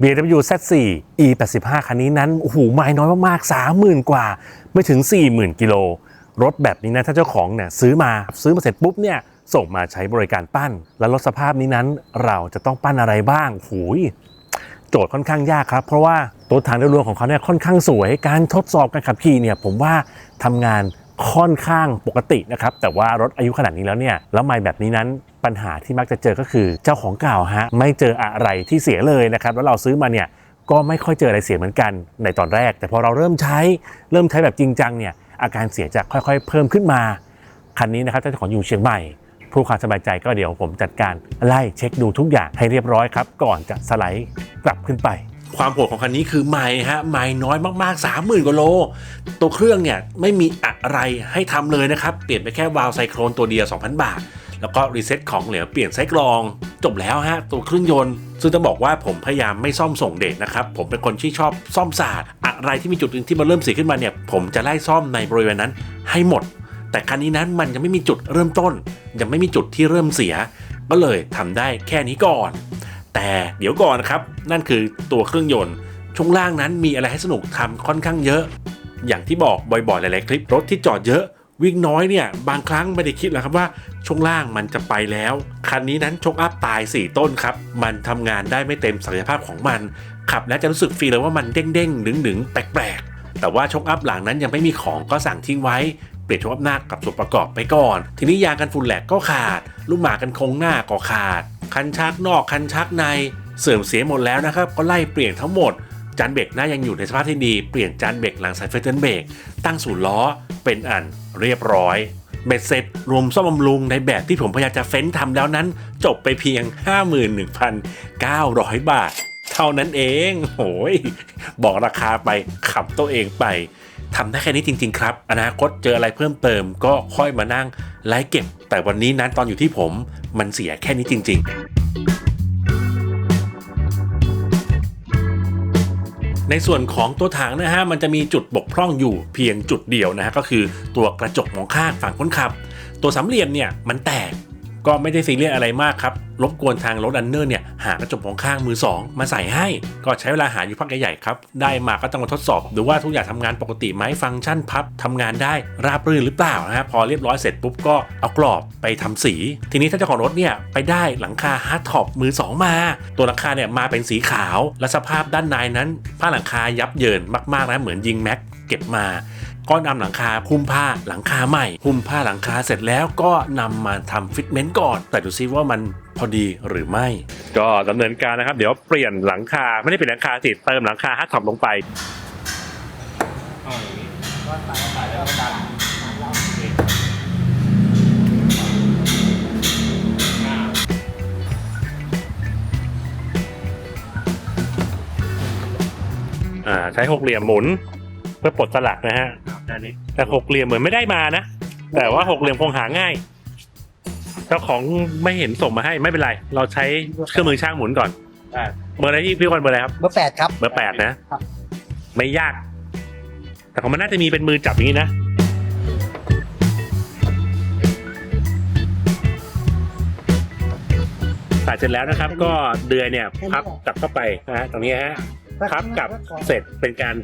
BMW Z4 E85 คันนี้นั้นโอ้โหไม้น้อยมากๆ 30,000 กว่า ไม่ถึง 40,000 กิโล รถแบบนี้นะ ถ้าเจ้าของเนี่ยซื้อมาซื้อมาเสร็จปุ๊บเนี่ยส่งมาใช้บริการปั้น แล้วรถสภาพนี้นั้นเราจะต้องปั้นอะไรบ้างหูยโจทย์ค่อนข้างยากครับ เพราะว่าตัวถังโดยรวมของเขาเนี่ยค่อนข้างสวย การทดสอบการขับขี่เนี่ยผมว่าทำงานค่อนข้างปกตินะครับแต่ว่ารถอายุขนาดนี้แล้วเนี่ยแล้วไม่แบบนี้นั้น ปัญหาที่มักจะเจอก็คือเจ้าของเก่าฮะไม่เจออะไรที่เสียเลยนะครับแล้วเราซื้อมาเนี่ยก็ไม่ค่อยเจออะไรเสียเหมือนกันในตอนแรก แต่พอเราเริ่มใช้เริ่มใช้แบบจริงจังเนี่ยอาการเสียจะค่อย ๆ เพิ่มขึ้นมา คันนี้นะครับเจ้าของอยู่เชียงใหม่เพื่อความสบายใจก็เดี๋ยวผมจัดการไล่เช็คดูทุกอย่างให้เรียบร้อยครับ ก่อนจะสไลด์กลับขึ้นไป ความโหดของคันนี้คือไม่ฮะไม่น้อยมากๆ 30,000กว่าโล ตัวเครื่องเนี่ยไม่มีอะไรให้ทำเลยนะครับ เปลี่ยนไปแค่วาล์วไซโครนตัวเดียว 2,000 บาท แล้วก็รีเซ็ตของเหลวเปลี่ยนไส้กรอง จบแล้วฮะตัวเครื่องยนต์ ซึ่งต้องบอกว่าผมพยายามไม่ซ่อมส่งเดชนะครับ ผมเป็นคนที่ชอบซ่อมศาสตร์อะไรที่มีจุดหนึ่งที่มันเริ่มเสียขึ้นมาเนี่ย ผมจะไล่ซ่อมในบริเวณนั้น ให้หมด แต่คันนี้นั้นมันยังไม่มีจุดเริ่มต้น ยังไม่มีจุดที่เริ่มเสีย ก็เลยทำได้แค่นี้ก่อน แต่เดี๋ยวก่อนนะครับนั่นคือตัวเครื่องยนต์ช่วงล่างนั้นมีอะไรให้สนุกทำค่อนข้างเยอะ อย่างที่บอกบ่อยๆหลายๆคลิปรถที่จอดเยอะ วิ่งน้อยเนี่ย บางครั้งไม่ได้คิดหรอกครับว่าช่วงล่างมันจะไปแล้ว คันนี้นั้นชกอัพตาย 4 ต้นครับ มันทำงานได้ไม่เต็มศักยภาพของมัน ขับแล้วจะรู้สึกฟีลเลยว่ามันเด้งๆหนึงๆแปลกๆ แต่ว่าชกอัพหลังนั้นยังไม่มีของก็สั่งทิ้งไว้เปลี่ยนชกอัพหน้ากับส่วนประกอบไปก่อน ทีนี้ยางกันฝุ่นแหลกก็ขาด ลูกหมากันคงหน้าก็ขาด คันชักนอกคันชักในเสื่อมเสียหมดแล้วนะครับก็ไล่เปลี่ยนทั้งหมดจานเบรกหน้ายังอยู่ในสภาพที่ดี เปลี่ยนจานเบรกหลังสายเฟรเทนเบรกตั้งศูนย์ล้อ เป็นอันเรียบร้อย เบ็ดเสร็จรวมซ่อมบำรุงในแบบที่ผมพยายามจะเฟ้นทำแล้วนั้น จบไปเพียง 51,900 บาท เท่านั้นเองโอ้ยบอกราคาไปขับตัวเองไปทำได้แค่นี้จริง ๆ ครับ อนาคตเจออะไรเพิ่มเติมก็ค่อยมานั่งไล่เก็บ แต่วันนี้นั้นตอนอยู่ที่ผมมันเสียแค่นี้จริง ๆ ในส่วนของตัวถังนะฮะมันจะมีจุดบกพร่องอยู่เพียงจุดเดียวนะฮะก็คือตัวกระจกมองข้างฝั่งคนขับ ตัวสามเหลี่ยมเนี่ยมันแตก ก็ไม่ได้ซีเรียสอะไรมากครับ รบกวนทางรถอันเนอร์เนี่ยหากระจกมองข้างมือ 2 มาใส่ให้ ก็ใช้เวลาหาอยู่พักใหญ่ๆครับ ได้มาก็ต้องมาทดสอบดูว่าทุกอย่างทำงานปกติไหมฟังก์ชันพับทำงานได้ราบรื่นหรือเปล่านะฮะพอเรียบร้อยเสร็จปุ๊บก็เอากรอบไปทำสี ทีนี้ถ้าเจ้าของรถเนี่ยไปได้หลังคาฮาร์ดท็อปมือ 2 มา ตัวหลังคาเนี่ยมาเป็นสีขาว และสภาพด้านในนั้นผ้าหลังคายับเยินมากๆนะเหมือนยิงแม็กเก็บมา ก็นำหลังคาหุ้มผ้าหลังคาใหม่หุ้มผ้าหลังคาเสร็จแล้วก็นำมาทำฟิตเมนต์ก่อน แต่ดูซิว่ามันพอดีหรือไม่ ก็ดำเนินการนะครับ เดี๋ยวเปลี่ยนหลังคาไม่ได้เปลี่ยนหลังคาสิเติมหลังคาฮัทท็อปลงไปใช้หกเหลี่ยมหมุน เพื่อปลดสลักนะฮะแต่หกเหลี่ยมเหมือนไม่ได้มานะ แต่ว่าหกเหลี่ยมคงหาง่าย เจ้าของไม่เห็นส่งมาให้ไม่เป็นไร เราใช้เครื่องมือช่างหมุนก่อนเบอร์อะไรที่พี่วันเบอร์อะไรครับ เบอร์แปดครับ เบอร์แปดนะไม่ยาก แต่ของมันน่าจะมีเป็นมือจับอย่างนี้นะ ใส่เสร็จแล้วนะครับ ก็เดือยเนี่ยพับกลับเข้าไปนะฮะตรงนี้ฮะ พับกับเสร็จเป็นการ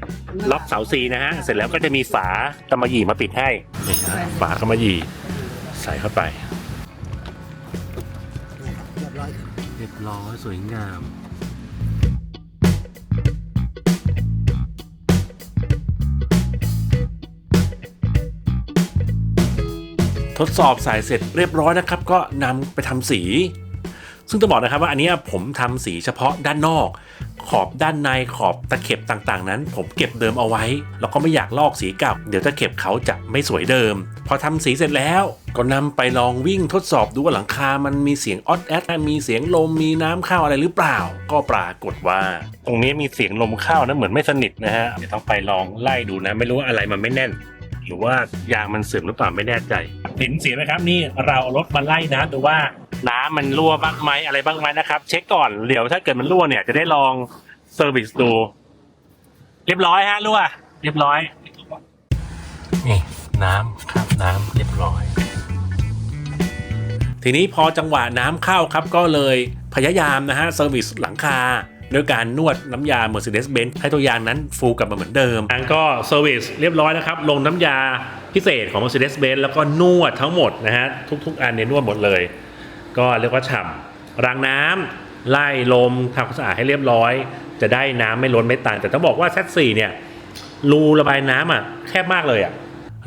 ล็อกเสาซีนะฮะ เสร็จแล้วก็จะมีฝากำมะหยี่มาปิดให้นี่ฮะฝากำมะหยี่ใส่เข้าไป เรียบร้อยเรียบร้อยสวยงาม ทดสอบสายเสร็จเรียบร้อยนะครับ ก็นำไปทำสี ซึ่งต้องบอกนะครับว่าอันเนี้ยผมทำสีเฉพาะด้านนอก ขอบด้านในขอบตะเข็บต่างๆ นั้น ผมเก็บเดิมเอาไว้ แล้วก็ไม่อยากลอกสีเก่าเดี๋ยวตะเข็บเขาจะไม่สวยเดิม พอทำสีเสร็จแล้ว ก็นำไปลองวิ่งทดสอบดูว่าหลังคา มันมีเสียงออดแอดมีเสียงลมมีน้ำเข้าอะไรหรือเปล่า ก็ปรากฏว่า ตรงนี้มีเสียงลมเข้านะเหมือนไม่สนิทนะฮะเดี๋ยวต้องไปลองไล่ดูนะ ไม่รู้ว่าอะไรมันไม่แน่นหรือว่ายางมันเสื่อมหรือเปล่าไม่แน่ใจเห็นเสียงไหมครับนี่เราเอารถมาไล่นะดูว่า น้ำมันรั่วบ้างไหมอะไรบ้างไหมนะครับ เช็คก่อนเดี๋ยวถ้าเกิดมันรั่วเนี่ยจะได้ลองเซอร์วิสดูเรียบร้อยฮะรั่วเรียบร้อยนี่น้ำครับน้ำเรียบร้อย ทีนี้พอจังหวะน้ำเข้าครับก็เลยพยายามนะฮะเซอร์วิสหลังคาด้วยการนวดน้ำยา Mercedes-Benz ให้ตัวยางนั้นฟูกลับมาเหมือนเดิมอันก็เซอร์วิสเรียบร้อยนะครับ ลงน้ำยาพิเศษของ Mercedes-Benz แล้วก็นวดทั้งหมดนะฮะทุก ๆ อันเนี่ยนวดหมดเลย ก็เรียกว่าฉ่ำรางน้ำไล่ลมทำความสะอาดให้เรียบร้อย จะได้น้ำไม่ล้นไม่ตันแต่ต้องบอกว่า Z4 เนี่ยรูระบายน้ำอะแคบมากเลยอะ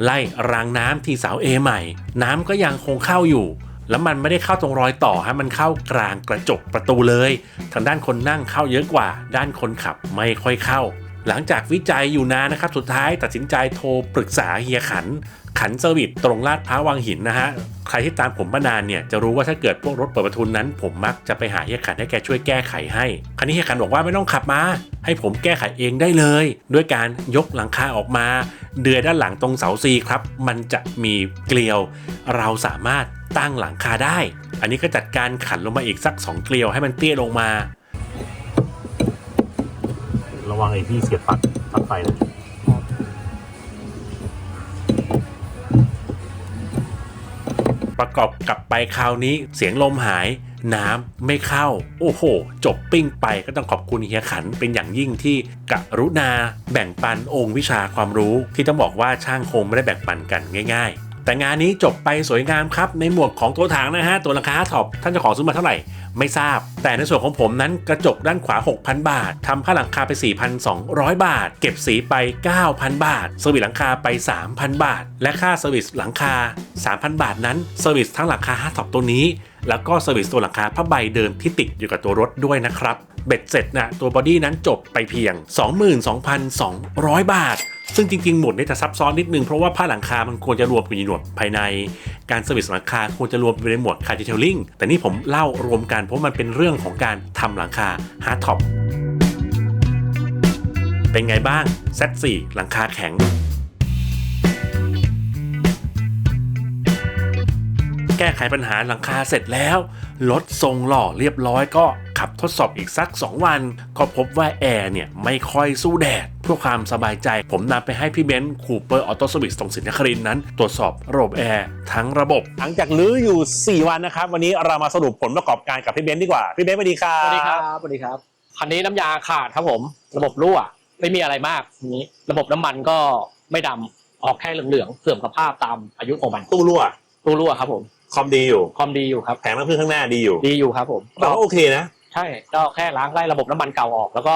ไล่รางน้ำที่เสาเอใหม่ น้ำก็ยังคงเข้าอยู่ แล้วมันไม่ได้เข้าตรงรอยต่อฮะมันเข้ากลางกระจกประตูเลย ทางด้านคนนั่งเข้าเยอะกว่า ด้านคนขับไม่ค่อยเข้า หลังจากวิจัยอยู่นานนะครับ สุดท้ายตัดสินใจโทรปรึกษาเฮียขัน ขันเซอร์วิสตรงลาดพร้าววังหินนะฮะใครที่ตามผมมานานเนี่ยจะรู้ว่าถ้าเกิดพวกรถเปิดประทุนนั้น ผมมักจะไปหาเฮียขันให้แกช่วยแก้ไขให้ คราวนี้เฮียขันบอกว่าไม่ต้องขับมา ให้ผมแก้ไขเองได้เลย ด้วยการยกหลังคาออกมา เดือยด้านหลังตรงเสาซีครับ มันจะมีเกลียว เราสามารถตั้งหลังคาได้ อันนี้ก็จัดการขันลงมาอีกสัก 2 เกลียวให้มันเตี้ยลงมา ระวังไอ้ที่เสียบปลั๊กปลั๊กไฟนะ ประกอบกับไปคราวนี้เสียงลมหายน้ำไม่เข้า โอ้โห จบปิ้งไปก็ต้องขอบคุณเฮียขันเป็นอย่างยิ่งที่กรุณาแบ่งปันองค์วิชาความรู้ ที่ต้องบอกว่าช่างคงไม่ได้แบ่งปันกันง่าย ๆ แต่งานนี้จบไปสวยงามครับ ในหมวกของตัวถังนะฮะ ตัวราคาท็อปท่านเจ้าของซื้อมาเท่าไหร่ ไม่ทราบ แต่ในส่วนของผมนั้นกระจกด้านขวา 6,000 บาททำค่าหลังคาไป 4,200 บาท เก็บสีไป 9,000 บาทเซอร์วิสหลังคาไป 3,000 บาท และค่าเซอร์วิสหลังคา 3,000 บาทนั้นเซอร์วิสทั้งหลังคา5ท็อปตัวนี้ แล้วก็เซอร์วิสตัวหลังคาผ้าใบเดิมที่ติดอยู่กับตัวรถด้วยนะครับ เบ็ดเสร็จนะตัวบอดี้นั้นจบไปเพียง 22,200 บาท ซึ่งจริงๆ หมดนี่จะซับซ้อนนิดนึง เพราะว่าผ้าหลังคามันควรจะรวมอยู่ในหนวดภายใน การเซอร์วิสหลังคาควรจะรวมอยู่ในหมวดคาร์ดิเทลลิงแต่นี่ผมเล่ารวมกันเพราะมันเป็นเรื่องของการทำหลังคาฮาร์ดท็อปเป็นไงบ้าง Z4 หลังคาแข็งแก้ไขปัญหาหลังคาเสร็จแล้วรถทรงหล่อเรียบร้อยก็ ขับทดสอบอีกสัก 2 วัน ก็พบว่าแอร์เนี่ยไม่ค่อยสู้แดดเพื่อความสบายใจผมนำไปให้พี่เบนซ์คูเปอร์ออโตสวิสตรงสินนครินทร์นั้น ตรวจสอบระบบแอร์ทั้งระบบ หลังจากลื้ออยู่ 4 วันนะครับ วันนี้เรามาสรุปผลประกอบการกับพี่เบนซ์ดีกว่า พี่เบนซ์สวัสดีครับสวัสดีครับสวัสดีครับคันนี้น้ำยาขาดครับผม ระบบรั่วไม่มีอะไรมากทีนี้ ระบบน้ำมันก็ไม่ดำออกแค่เหลืองๆเสื่อมสภาพตามอายุของมันตู้รั่วตู้รั่วครับผม คอมดีอยู่ ความดีอยู่ครับ แผงน้ำพึ่งข้างหน้าดีอยู่ ดีอยู่ครับผม แต่ว่าโอเคนะใช่ก็แค่ล้างไล่ระบบน้ำมันเก่าออก แล้วก็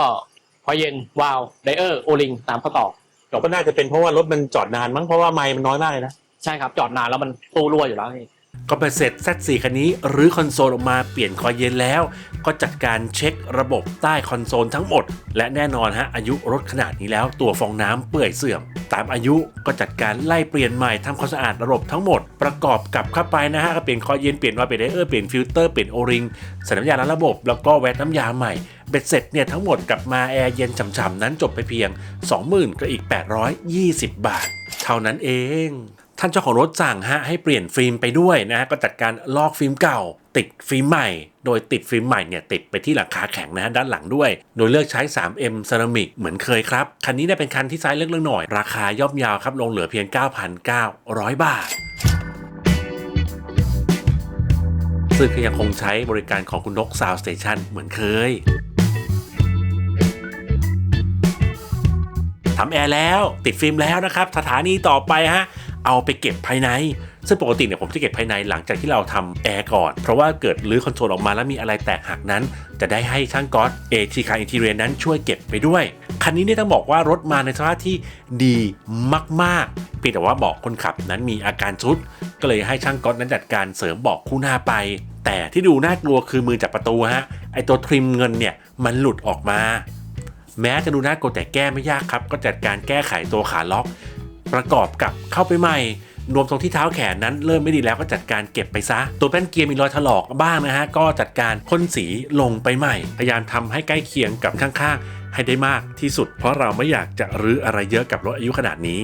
พอเย็นวาล์วไดเออร์โอลิงตามข้อต่อก็น่าจะเป็นเพราะว่ารถมันจอดนานมั้งเพราะว่าไมล์มันน้อยมากเลยนะ ใช่ครับ จอดนานแล้วมันตู้รั่วอยู่แล้วนี่ ก็ไปเสร็จ Z4 คันนี้หรือคอนโซลออกมาเปลี่ยนคอยเย็นแล้ว ก็จัดการเช็คระบบใต้คอนโซลทั้งหมด และแน่นอนฮะอายุรถขนาดนี้แล้วตัวฟองน้ำเปื่อยเสื่อม ตามอายุก็จัดการไล่เปลี่ยนใหม่ทำความสะอาดระบบทั้งหมด ประกอบกับเข้าไปนะฮะก็เปลี่ยนคอยเย็นเปลี่ยนวาล์วเปลี่ยนไดเออร์เปลี่ยนฟิลเตอร์เปลี่ยนโอริงใส่น้ำยาล้างระบบแล้วก็แวะน้ำยาใหม่เบ็ดเสร็จเนี่ยทั้งหมดกลับมาแอร์เย็นฉ่ำๆนั้นจบไปเพียง 20,000ก็อีก 820 บาท เท่านั้นเอง ท่านเจ้าของรถสั่งฮะให้เปลี่ยนฟิล์มไปด้วยนะฮะก็จัดการลอกฟิล์มเก่า ติดฟิล์มใหม่ โดยติดฟิล์มใหม่เนี่ยติดไปที่หลังคาแข็งนะฮะด้านหลังด้วย โดยเลือกใช้ 3M เซรามิกเหมือนเคยครับ คันนี้เนี่ยเป็นคันที่ไซส์เล็กๆหน่อย ราคาย่อมยาวครับลงเหลือเพียง 9,900 บาทซึ่งก็ยังคงใช้บริการของคุณนกซาวสเตชันเหมือนเคยทำแอร์แล้วติดฟิล์มแล้วนะครับ สถานีต่อไปฮะ เอาไปเก็บภายใน ซึ่งปกติเนี่ยผมจะเก็บภายในหลังจากที่เราทำแอร์ก่อน เพราะว่าเกิดรื้อคอนโซลออกมาแล้วมีอะไรแตกหักนั้น จะได้ให้ช่างก๊อตเอทีคาอินทีเรียนั้นช่วยเก็บไปด้วย คันนี้เนี่ยต้องบอกว่ารถมาในสภาพที่ดีมากๆเพียงแต่ว่าเบาะคนขับนั้นมีอาการชุด ก็เลยให้ช่างก๊อตนั้นจัดการเสริมเบาะคู่หน้าไป แต่ที่ดูน่ากลัวคือมือจับประตูฮะไอตัวทริมเงินเนี่ยมันหลุดออกมาแม้จะดูน่ากลัวแต่แก้ไม่ยากครับ ก็จัดการแก้ไขตัวขาล็อก ประกอบกับเข้าไปใหม่ รวมตรงที่เท้าแขนนั้นเริ่มไม่ดีแล้วก็จัดการเก็บไปซะ ตัวแป้นเกียร์มีรอยถลอกบ้างนะฮะ ก็จัดการพ่นสีลงไปใหม่ พยายามทำให้ใกล้เคียงกับข้างๆ ให้ได้มากที่สุด เพราะเราไม่อยากจะรื้ออะไรเยอะกับรถอายุขนาดนี้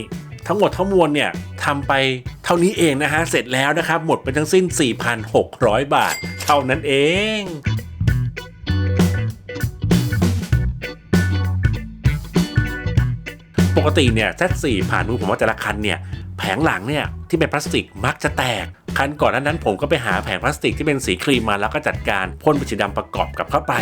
ทั้งหมดทั้งมวลเนี่ยทำไปเท่านี้เองนะฮะ เสร็จแล้วนะครับ หมดไปทั้งสิ้น 4,600 บาท เท่านั้นเอง ปกติเนี่ย Z4 ผ่านมือผมว่าแต่ละคันเนี่ยแผงหลังเนี่ยที่เป็นพลาสติกมักจะแตก คันก่อนนั้นผมก็ไปหาแผงพลาสติกที่เป็นสีครีมมาแล้วก็จัดการพ่นเป็นสีดำประกอบกับเข้าไป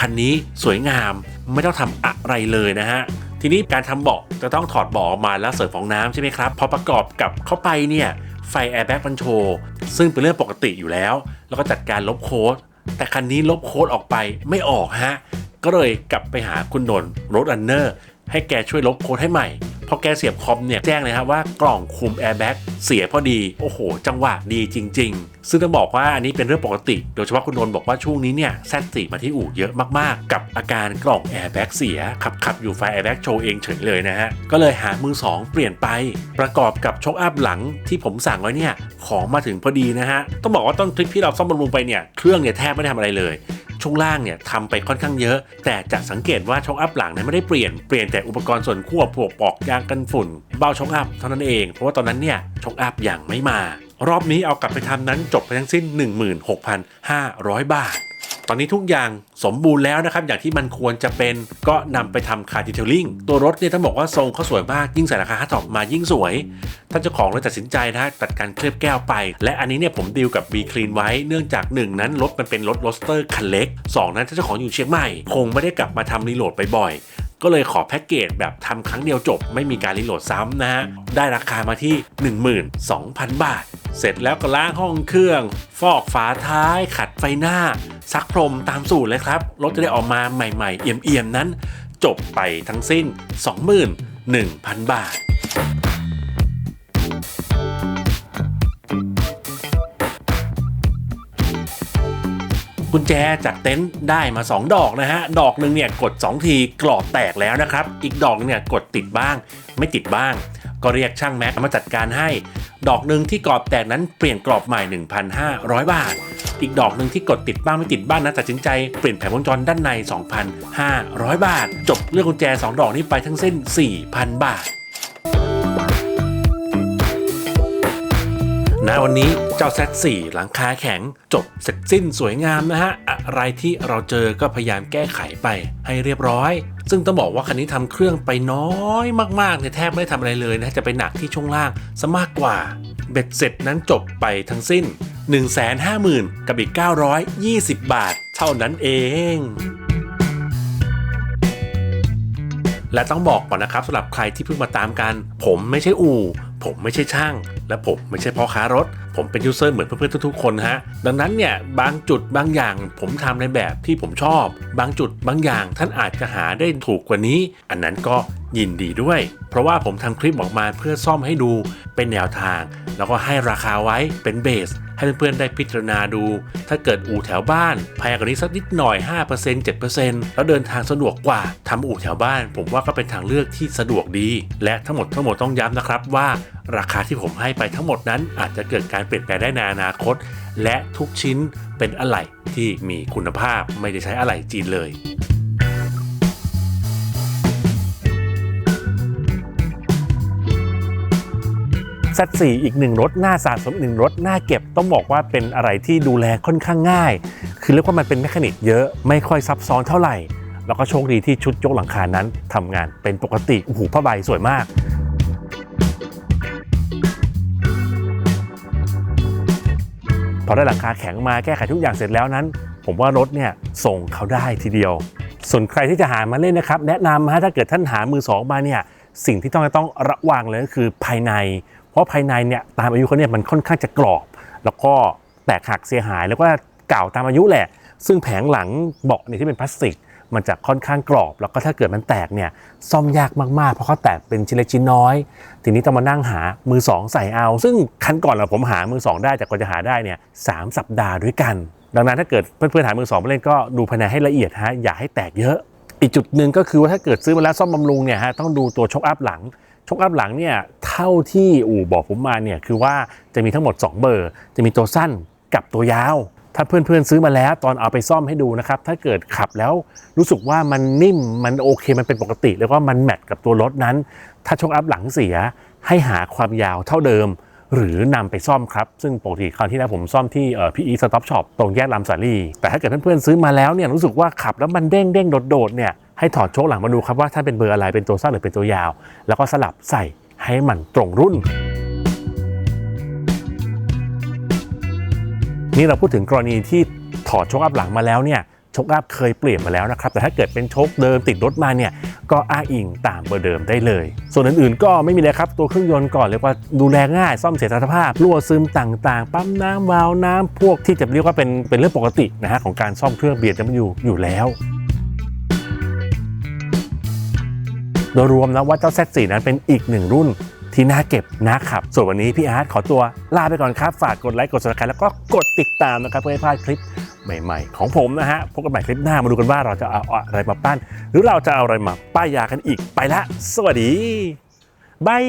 คันนี้สวยงามไม่ต้องทำอะไรเลยนะฮะทีนี้การทำเบาะจะต้องถอดเบาะออกมาแล้วเสริมฟองน้ำใช่ไหมครับ พอประกอบกับเข้าไปเนี่ย ไฟแอร์แบ็กมันโชว์ซึ่งเป็นเรื่องปกติอยู่แล้ว แล้วก็จัดการลบโค้ด แต่คันนี้ลบโค้ดออกไปไม่ออกฮะ ก็เลยกลับไปหาคุณนนท์รถอันเนอร์ ให้แกช่วยลบโค้ดให้ใหม่พอแกเสียบคอมเนี่ยแจ้งเลยครับว่ากล่องคุมแอร์แบ็กเสียพอดี โอ้โห จังหวะดีจริง ๆ ซึ่งต้องบอกว่าอันนี้เป็นเรื่องปกติ โดยเฉพาะคุณนนท์บอกว่าช่วงนี้เนี่ยแซดสีมาที่อู่เยอะมากๆ กับอาการกล่องแอร์แบ็กเสียขับขับอยู่ไฟแอร์แบ็กโชว์เองเฉยเลยนะฮะ ก็เลยหามือ 2 เปลี่ยนไป ประกอบกับช็อคอัพหลังที่ผมสั่งไว้เนี่ยของมาถึงพอดีนะฮะต้องบอกว่าต้นคลิปที่เราซ่อมบำรุงไปเนี่ยเครื่องเนี่ยแทบไม่ได้ทำอะไรเลย ช่วงล่างเนี่ยทำไปค่อนข้างเยอะ แต่จะสังเกตว่าช็อคอัพหลังเนี่ยไม่ได้เปลี่ยนเปลี่ยนแต่อุปกรณ์ส่วนควบพวกปอกยางกันฝุ่น เบ้าช็อคอัพเท่านั้นเอง เพราะว่าตอนนั้นเนี่ยช็อคอัพยางไม่มา รอบนี้เอากลับไปทำนั้นจบไปทั้งสิ้น 16,500 บาท ตอนนี้ทุกอย่างสมบูรณ์แล้วนะครับ อย่างที่มันควรจะเป็นก็นำไปทำคาร์ดิเทลลิ่งตัวรถเนี่ยต้องบอกว่าทรงเขาสวยมาก ยิ่งใส่ราคาฮาร์ดท็อกมายิ่งสวย ท่านเจ้าของเลยตัดสินใจนะตัดการเคลือบแก้วไป และอันนี้เนี่ยผมดีลกับ B Clean ไว้เนื่องจาก 1 นั้นรถมันเป็นรถโรสเตอร์คันเล็ก 2 นั้นท่านเจ้าของอยู่เชียงใหม่ คงไม่ได้กลับมาทำรีโหลดบ่อย ก็เลยขอแพ็กเกจแบบทำครั้งเดียวจบ ไม่มีการรีโหลดซ้ำนะฮะ ได้ราคามาที่ 12,000 บาท เสร็จแล้วก็ล้างห้องเครื่อง ฟอกฝาท้าย ขัดไฟหน้า ซักพรมตามสูตรเลยครับ รถจะได้ออกมาใหม่ๆ เอี่ยมๆนั้น จบไปทั้งสิ้น 21,000 บาท กุญแจจากเต็นท์ได้มา 2 ดอกนะฮะ ดอกหนึ่งเนี่ยกด 2 ทีกรอบแตกแล้วนะครับ อีกดอกเนี่ยกดติดบ้าง ไม่ติดบ้าง ก็เรียกช่างแม็กมาจัดการให้ ดอกหนึ่งที่กรอบแตกนั้นเปลี่ยนกรอบใหม่ 1,500 บาท อีกดอกหนึ่งที่กดติดบ้างไม่ติดบ้างนะตัดสินใจเปลี่ยนแผงวงจรด้านใน 2,500 บาท จบเรื่องกุญแจ 2 ดอกนี้ไปทั้งเส้น 4,000 บาทณวันนี้ เจ้า Z4 หลังคาแข็งจบเสร็จสิ้นสวยงามนะฮะ อะไรที่เราเจอก็พยายามแก้ไขไปให้เรียบร้อย ซึ่งต้องบอกว่าคันนี้ทำเครื่องไปน้อยมากๆเนี่ยแทบไม่ได้ทำอะไรเลยนะจะไปหนักที่ช่วงล่างซะมากกว่า เบ็ดเสร็จนั้นจบไปทั้งสิ้น 150,000 กับอีก 920 บาท เท่านั้นเองและต้องบอกก่อนนะครับสำหรับใครที่เพิ่งมาตามกัน ผมไม่ใช่อู่ ผมไม่ใช่ช่าง และผมไม่ใช่พ่อค้ารถ ผมเป็นยูเซอร์เหมือนเพื่อนๆทุกๆคนฮะ ดังนั้นเนี่ยบางจุดบางอย่างผมทำในแบบที่ผมชอบ บางจุดบางอย่างท่านอาจจะหาได้ถูกกว่านี้ อันนั้นก็ ยินดีด้วย เพราะว่าผมทำคลิปออกมาเพื่อซ่อมให้ดูเป็นแนวทาง แล้วก็ให้ราคาไว้เป็นเบส ให้เพื่อนๆได้พิจารณาดู ถ้าเกิดอู่แถวบ้านแพงกว่านี้สักนิดหน่อย 5% 7%แล้วเดินทางสะดวกกว่าทำอู่แถวบ้าน ผมว่าก็เป็นทางเลือกที่สะดวกดี และทั้งหมดทั้งหมดต้องย้ำนะครับว่า ราคาที่ผมให้ไปทั้งหมดนั้น อาจจะเกิดการเปลี่ยนแปลงได้ในอนาคต และทุกชิ้นเป็นอะไหล่ที่มีคุณภาพไม่ได้ใช้อะไหล่จีนเลย Z4 อีกหนึ่งรถหน้าสะสมหนึ่งรถหน้าเก็บต้องบอกว่าเป็นอะไรที่ดูแลค่อนข้างง่าย คือเรียกว่ามันเป็นแมคานิกเยอะไม่ค่อยซับซ้อนเท่าไหร่ แล้วก็โชคดีที่ชุดยกหลังคานั้นทำงานเป็นปกติโอ้โหผ้าใบสวยมากพอได้หลังคาแข็งมาแก้ไขทุกอย่างเสร็จแล้วนั้น ผมว่ารถเนี่ยส่งเขาได้ทีเดียว ส่วนใครที่จะหามาเล่นนะครับ แนะนำฮะถ้าเกิดท่านหามือสองมาเนี่ยสิ่งที่ต้องต้องระวังเลยก็คือภายใน เพราะภายในเนี่ยตามอายุเขาเนี่ยมันค่อนข้างจะกรอบ แล้วก็แตกหักเสียหายแล้วก็เก่าตามอายุแหละ ซึ่งแผงหลังเบาะเนี่ยที่เป็นพลาสติก มันจะค่อนข้างกรอบ แล้วก็ถ้าเกิดมันแตกเนี่ยซ่อมยากมากๆ เพราะเขาแตกเป็นชิ้นเล็กชิ้นน้อย ทีนี้ต้องมานั่งหามือสองใส่เอา ซึ่งคันก่อนเราผมหามือสองได้แต่กว่าจะหาได้เนี่ยสามสัปดาห์ด้วยกัน ดังนั้นถ้าเกิดเพื่อนๆหามือสองมาเล่นก็ดูภายในให้ละเอียดฮะอย่าให้แตกเยอะอีกจุดหนึ่งก็คือว่าถ้าเกิดซื้อมาแล้วซ่อมบำรุงเนี่ยฮะต้องดูตัวช็อคอัพหลัง ช็อคอัพหลังเนี่ยเท่าที่อู่บอกผมมาเนี่ยคือว่าจะมีทั้งหมด 2 เบอร์ จะมีตัวสั้นกับตัวยาว ถ้าเพื่อนๆซื้อมาแล้วตอนเอาไปซ่อมให้ดูนะครับ ถ้าเกิดขับแล้วรู้สึกว่ามันนิ่มมันโอเคมันเป็นปกติ แล้วก็มันแมทกับตัวรถนั้น ถ้าช็อคอัพหลังเสียให้หาความยาวเท่าเดิม หรือนำไปซ่อมครับ ซึ่งปกติคราวที่แล้วผมซ่อมที่พีอีสต็อปช็อปตรงแยกลำสาลีแต่ถ้าเกิดเพื่อนๆซื้อมาแล้วเนี่ยรู้สึกว่าขับแล้วมันเด้งเด้งโดดๆเนี่ยให้ถอดโชคหลังมาดูครับว่าท่านเป็นเบอร์อะไรเป็นตัวสั้นหรือเป็นตัวยาว แล้วก็สลับใส่ให้มันตรงรุ่น นี่เราพูดถึงกรณีที่ถอดโชคอัพหลังมาแล้วเนี่ย โชคอัพเคยเปลี่ยนมาแล้วนะครับ แต่ถ้าเกิดเป็นโชคเดิมติดรถมาเนี่ย ก็อ้างอิงตามเบอร์เดิมได้เลย ส่วนอื่นๆก็ไม่มีเลยครับ ตัวเครื่องยนต์ก่อนเรียกว่าดูแลง่ายซ่อมเสียสภาพ รั่วซึมต่างๆ ปั๊มน้ำวาล์วน้ำพวกที่จะเรียกว่าเป็นเป็นเรื่องปกตินะฮะของการซ่อมเครื่องเบียดจะมันอยู่อยู่แล้วโดยรวมนะว่าเจ้า Z4 นั้นเป็นอีกหนึ่งรุ่นที่น่าเก็บน่าขับ ส่วนวันนี้พี่อาร์ตขอตัวลาไปก่อนครับ ฝากกดไลค์ กด subscribe แล้วก็กดติดตามนะครับ เพื่อไม่พลาดคลิป ใหม่ๆ ของผมนะฮะพบกันใหม่คลิปหน้ามาดูกันว่าเราจะเอาอะไรมาปั้น หรือเราจะเอาอะไรมาป้ายยากันอีกไปละ สวัสดีบาย